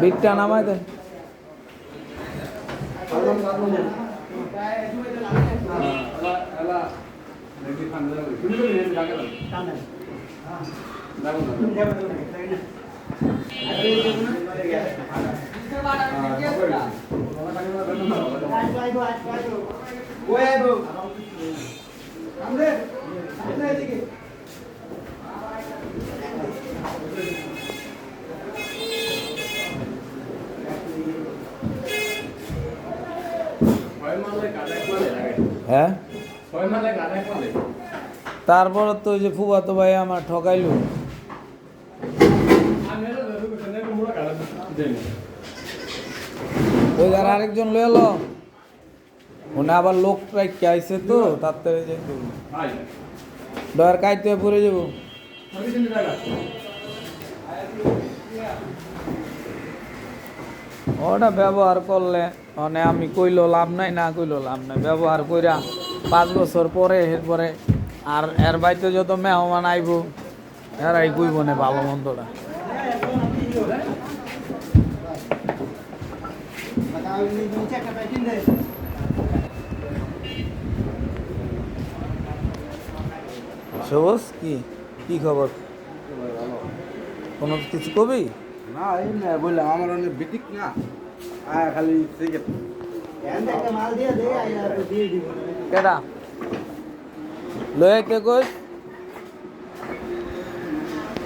বিটটা নামাই দেন হ্যাঁ তারপর তো ওই যে ফুবাতো ভাই আমার ঠকাইলো ওই আর আরেকজন লয়ে এলো ওনে আবার লোক রাখতে আইছে তো তাড়াতাড়ি যেতে হবে। ডয়ার কাইতে পড়ে যাব ওটা ব্যবহার করলে মানে আমি কইলো লাভ নাই, না কইলো লাভ নাই। ব্যবহার কইরা পাঁচ বছর পরে, এরপরে আর এর বাড়িতে যত মেহমান আইব, এরাই কইব না ভালো মন্দটা। সবুজ, কি? কি খবর? কোনো কিছু কবি? না এই না বললাম আমার অনেক বিটিক না। আয় খালি সিগারেট কেডা? লয়ে কে কই